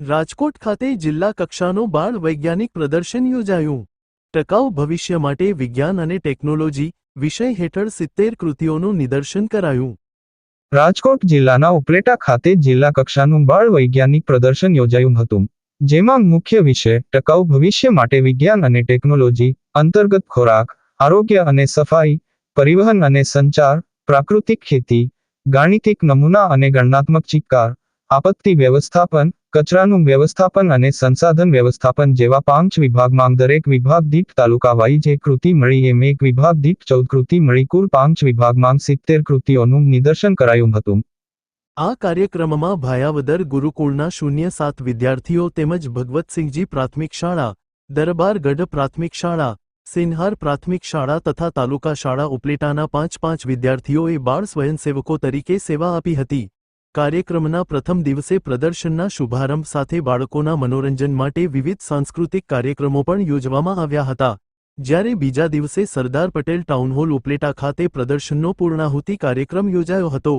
રાજકોટ ખાતે જિલ્લા કક્ષાનો બાળ વૈજ્ઞાનિક પ્રદર્શન યોજાયું. ટકાઉ ભવિષ્ય માટે વિજ્ઞાન અને ટેકનોલોજી વિષય હેઠળ સિત્તેર કૃતિઓનું નિદર્શન કરાયું. રાજકોટ જિલ્લાના ઉપલેટા ખાતે જિલ્લા કક્ષાનું બાળ વૈજ્ઞાનિક પ્રદર્શન યોજાયું હતું, જેમાં મુખ્ય વિષય ટકાઉ ભવિષ્ય માટે વિજ્ઞાન અને ટેકનોલોજી, અંતર્ગત ખોરાક, આરોગ્ય અને સફાઈ, પરિવહન અને સંચાર, પ્રાકૃતિક ખેતી, ગાણિતિક નમૂના અને ગણનાત્મક ચિક્કાર આપત્તિ વ્યવસ્થાપન, કચરાનું વ્યવસ્થાપન અને સંસાધન વ્યવસ્થાપન જેવા પાંચ વિભાગમાં દરેક વિભાગ દીઠ તાલુકા વાઇઝ કૃતિ મળી. એમ એક વિભાગ દીઠ ચૌદ કૃતિ મળી. કુલ પાંચ વિભાગમાં સિત્તેર કૃતિઓનું નિદર્શન કરાયું હતું. આ કાર્યક્રમમાં ભાયાવદર ગુરુકુળના શૂન્ય સાત વિદ્યાર્થીઓ તેમજ ભગવતસિંહજી પ્રાથમિક શાળા દરબારગઢ પ્રાથમિક શાળા, સિન્હાર પ્રાથમિક શાળા તથા તાલુકા શાળા ઉપલેટાના પાંચ પાંચ વિદ્યાર્થીઓએ બાળ સ્વયંસેવકો તરીકે સેવા આપી હતી. કાર્યક્રમના પ્રથમ દિવસે પ્રદર્શનના શુભારંભ સાથે બાળકોના મનોરંજન માટે વિવિધ સાંસ્કૃતિક કાર્યક્રમો પણ યોજવામાં આવ્યા હતા. જ્યારે બીજા દિવસે સરદાર પટેલ ટાઉનહોલ ઉપલેટા ખાતે પ્રદર્શનનો પૂર્ણાહુતિ કાર્યક્રમ યોજાયો હતો.